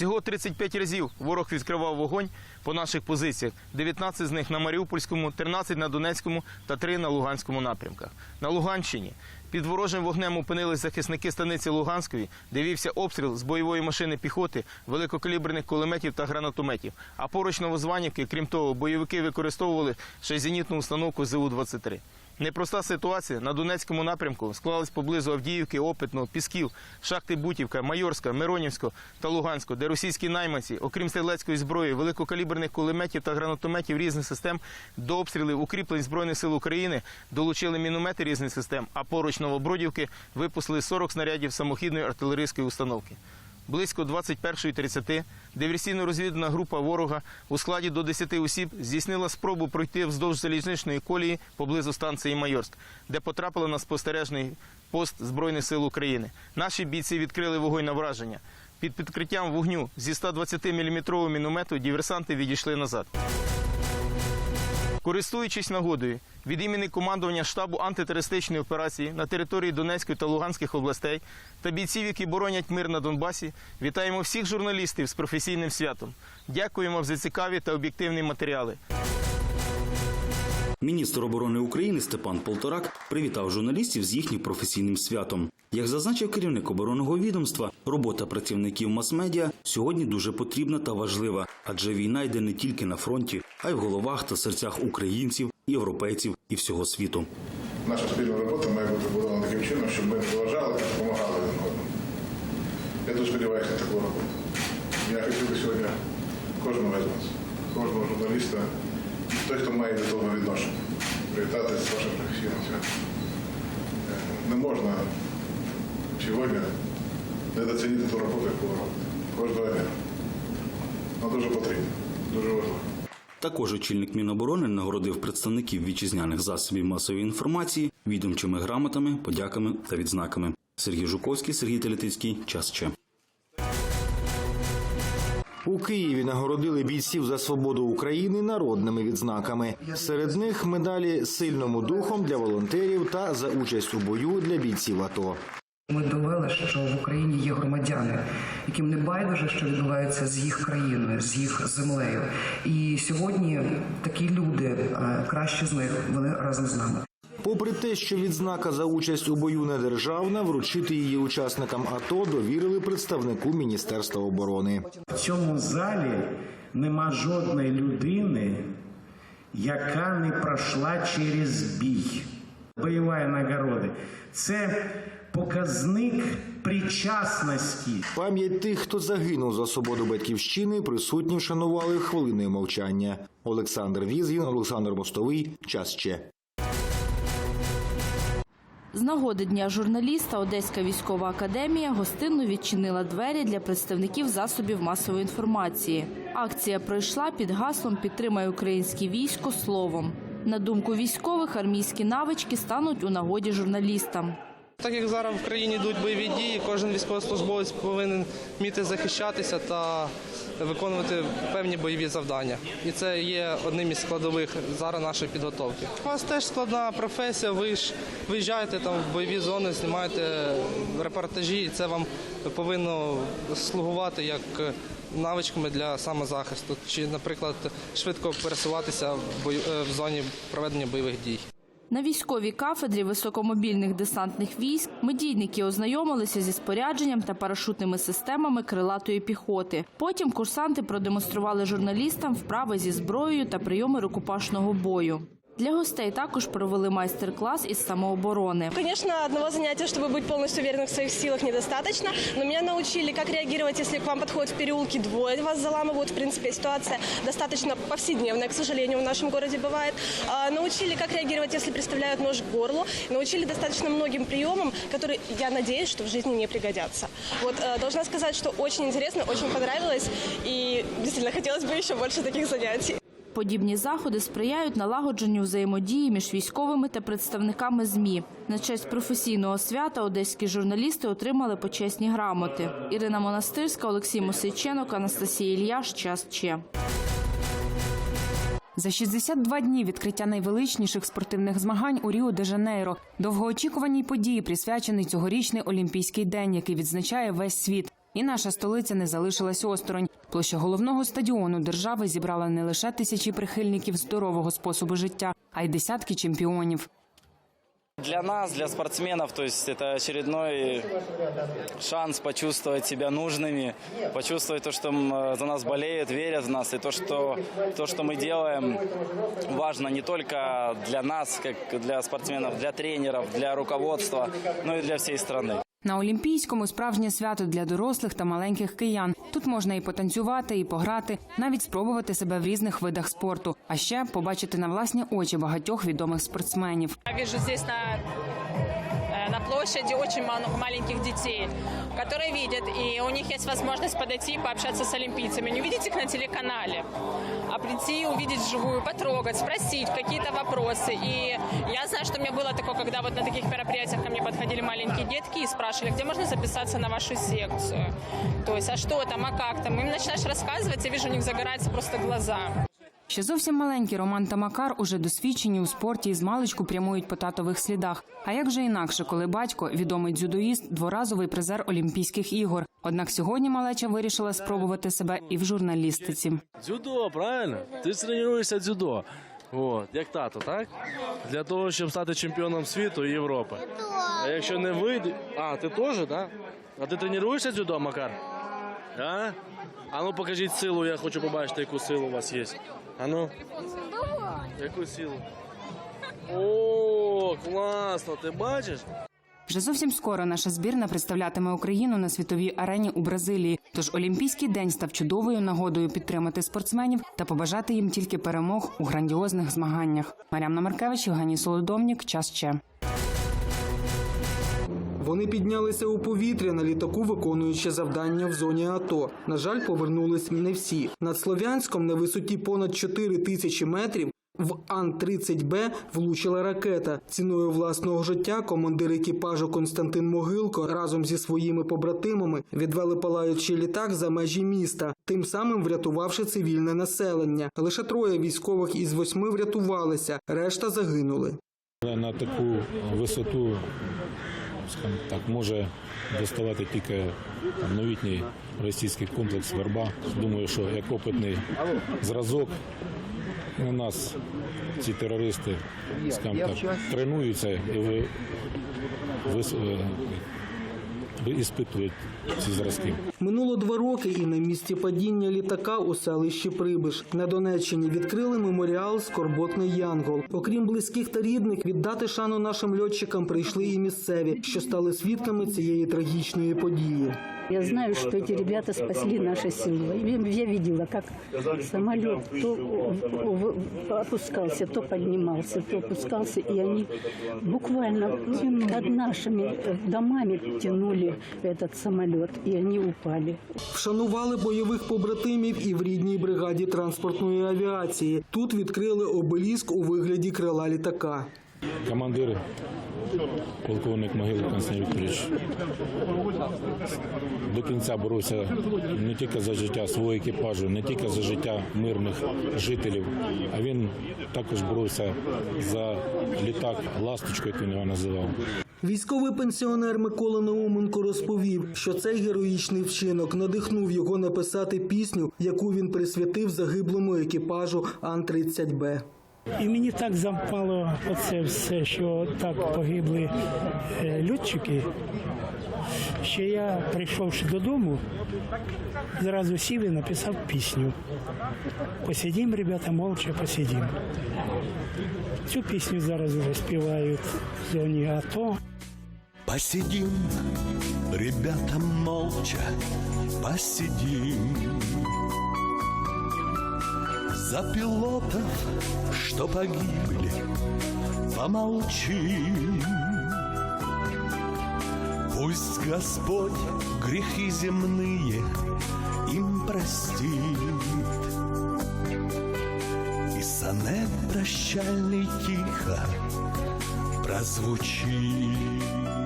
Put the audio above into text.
Всього 35 разів ворог відкривав вогонь по наших позиціях. 19 з них на Маріупольському, 13 на Донецькому та 3 на Луганському напрямках. На Луганщині під ворожим вогнем опинились захисники станиці Луганської, де вівся обстріл з бойової машини піхоти, великокаліберних кулеметів та гранатометів. А поруч Новозванівки, крім того, бойовики використовували ще зенітну установку ЗУ-23. Непроста ситуація на Донецькому напрямку склалась поблизу Авдіївки, Опитного, Пісків, шахти Бутівка, Майорська, Миронівського та Луганського, де російські найманці, окрім стрілецької зброї, великокаліберних кулеметів та гранатометів різних систем, до обстрілів укріплень Збройних сил України долучили міномети різних систем, а поруч Новобродівки випустили 40 снарядів самохідної артилерійської установки. Близько 21.30 диверсійно-розвідана група ворога у складі до 10 осіб здійснила спробу пройти вздовж залізничної колії поблизу станції Майорськ, де потрапила на спостережний пост Збройних сил України. Наші бійці відкрили вогонь на враження. Під підкриттям вогню зі 120-мм міномету диверсанти відійшли назад. Користуючись нагодою, від імені командування штабу антитерористичної операції на території Донецької та Луганських областей та бійців, які боронять мир на Донбасі, вітаємо всіх журналістів з професійним святом. Дякуємо за цікаві та об'єктивні матеріали. Міністр оборони України Степан Полторак привітав журналістів з їхнім професійним святом. Як зазначив керівник оборонного відомства, робота працівників мас-медіа сьогодні дуже потрібна та важлива, адже війна йде не тільки на фронті, а й в головах та серцях українців, європейців і всього світу. Наша спільна робота має бути побудована таким чином, щоб ми поважали та допомагали один одному. Я дуже сподіваюся на таку роботу. Я хотів би сьогодні кожного з вас, кожного журналіста, той, хто має до того відношення, привітати з вашим професійним святом. Е, Не можна сьогодні недооцінити ту роботу, яку ви. Кожного дня. Вона дуже потрібна, дуже важлива. Також очільник Міноборони нагородив представників вітчизняних засобів масової інформації відомчими грамотами, подяками та відзнаками. Сергій Жуковський, Сергій Телетицький. Час ще. У Києві нагородили бійців за свободу України народними відзнаками. Серед них медалі сильному духом для волонтерів та за участь у бою для бійців АТО. Ми довели, що в Україні є громадяни, яким не байдуже, що відбувається з їх країною, з їх землею. І сьогодні такі люди, е, кращі з них, вони разом з нами. Попри те, що відзнака за участь у бою не державна, вручити її учасникам АТО довірили представнику Міністерства оборони. В цьому залі нема жодної людини, яка не пройшла через бій. Бойова нагороди це показник причасності. Пам'ять тих, хто загинув за свободу батьківщини, присутні вшанували хвилиною мовчання. Олександр Візгін, Олександр Мостовий. Час ще. З нагоди дня журналіста Одеська військова академія гостинно відчинила двері для представників засобів масової інформації. Акція пройшла під гаслом Підтримай українське військо словом. На думку військових, армійські навички стануть у нагоді журналістам. Так як зараз в країні йдуть бойові дії, кожен військовослужбовець повинен вміти захищатися та виконувати певні бойові завдання. І це є одним із складових зараз нашої підготовки. У вас теж складна професія. Ви ж виїжджаєте там в бойові зони, знімаєте репортажі, і це вам повинно слугувати як навичками для самозахисту, чи, наприклад, швидко пересуватися е, в зоні проведення бойових дій. На військовій кафедрі високомобільних десантних військ медійники ознайомилися зі спорядженням та парашутними системами крилатої піхоти. Потім курсанти продемонстрували журналістам вправи зі зброєю та прийоми рукопашного бою. Для гостей також провели майстер-класс із самооборони. Звісно, одного заняття, щоб бути повністю уверенным в своїх силах, недостатньо. Але мене навчили, як реагувати, якщо к вам підходять в переулки двоє, вас заламывают. В принципі, ситуація достатньо повседневная, к сожалению, в нашому місті буває. Научили, как реагировать, если представляют нож к горлу. Научили достаточно многим приемам, которые я надеюсь, что в жизни не пригодятся. Вот, э, должна сказать, что очень интересно, очень понравилось, и действительно хотелось бы еще больше таких занятий. Подібні заходи сприяють налагодженню взаємодії між військовими та представниками ЗМІ. На честь професійного свята одеські журналісти отримали почесні грамоти. Ірина Монастирська, Олексій Мосиченок, Анастасія Ільяш. Час Че. За 62 дні відкриття найвеличніших спортивних змагань у Ріо де Жанейро. Довгоочікуваній події присвячений цьогорічний Олімпійський день, який відзначає весь світ. І наша столиця не залишилась осторонь. Площа головного стадіону держави зібрала не лише тисячі прихильників здорового способу життя, а й десятки чемпіонів. Для нас, для спортсменов, то есть это очередной шанс почувствовать себя нужными, почувствовать то, что м, за нас болеют, верят в нас, и то, что, то, что мы делаем, важно не только для нас, как для спортсменов, для тренеров, для руководства, но и для всей страны. На Олімпійському справжнє свято для дорослих та маленьких киян. Тут можна і потанцювати, і пограти, навіть спробувати себе в різних видах спорту, а ще побачити на власні очі багатьох відомих спортсменів. Я бачу тут на площади очень мал- маленьких детей, которые видят, и у них есть возможность подойти и пообщаться с олимпийцами. Не увидеть их на телеканале, а прийти увидеть вживую, потрогать, спросить какие-то вопросы. И я знаю, что у меня было такое, когда вот на таких мероприятиях ко мне подходили маленькие детки и спрашивали, где можно записаться на вашу секцию. То есть, а что там, а как там? Им начинаешь рассказывать, я вижу, у них загораются просто глаза. Ще зовсім маленькі Роман та Макар уже досвідчені у спорті і з маличку прямують по татових слідах. А як же інакше, коли батько, відомий дзюдоїст, дворазовий призер Олімпійських ігор. Однак сьогодні малеча вирішила спробувати себе і в журналістиці. Дзюдо, правильно? Ти тренуєшся дзюдо. От, як тато, так? Для того, щоб стати чемпіоном світу і Європи. А якщо не вийде. А, ти теж, так? А ти тренуєшся дзюдо, Макар? А? А ну покажіть силу, я хочу побачити, яку силу у вас є. А ну. Яку силу? О, класно, ти бачиш? Вже зовсім скоро наша збірна представлятиме Україну на світовій арені у Бразилії. Тож Олімпійський день став чудовою нагодою підтримати спортсменів та побажати їм тільки перемог у грандіозних змаганнях. Мар'яна Маркевич, Євгеній Солодовнік. Час ще. Вони піднялися у повітря на літаку, виконуючи завдання в зоні АТО. На жаль, повернулись не всі. Над Слов'янськом на висоті понад 4 тисячі метрів. В Ан-30Б влучила ракета. Ціною власного життя командир екіпажу Константин Могилко разом зі своїми побратимами відвели палаючий літак за межі міста, тим самим врятувавши цивільне населення. Лише троє військових із восьми врятувалися, решта загинули. На таку висоту, скажімо так, може доставати тільки там, новітній російський комплекс Верба. Думаю, що як опитний зразок на нас ці терористи, скажімо так, тренуються і ви, ви, ви іспитують ці зразки. Минуло два роки, і на місці падіння літака у селищі Прибиш на Донеччині відкрили меморіал Скорботний Янгол. Окрім близьких та рідних, віддати шану нашим льотчикам прийшли і місцеві, що стали свідками цієї трагічної події. Я знаю, что эти ребята спасли наши силы. Я я видела, как самолет то в- в- опускался, то поднимался, то опускался, и они буквально над нашими э, домами тянули этот самолет, и они упали. Вшанували бойових побратимів і в рідній бригаді транспортної авіації. Тут відкрили обеліск у вигляді крила літака. Командир, полковник Могилко Константин Вікторович, до кінця боровся не тільки за життя свого екіпажу, не тільки за життя мирних жителів, а він також боровся за літак ласточку, як він його називав. Військовий пенсіонер Микола Науменко розповів, що цей героїчний вчинок надихнув його написати пісню, яку він присвятив загиблому екіпажу Ан-30Б. І мені так запало оце все, що так погибли е, льотчики, що я, прийшовши додому, зразу сів і написав пісню. Посидім, ребята, молча посидім. Цю пісню зараз вже співають в зоні АТО. Посидим, ребята, молча, посидим. За пилотов, что погибли, помолчим. Пусть Господь грехи земные им простит. И сонет прощальный тихо прозвучит.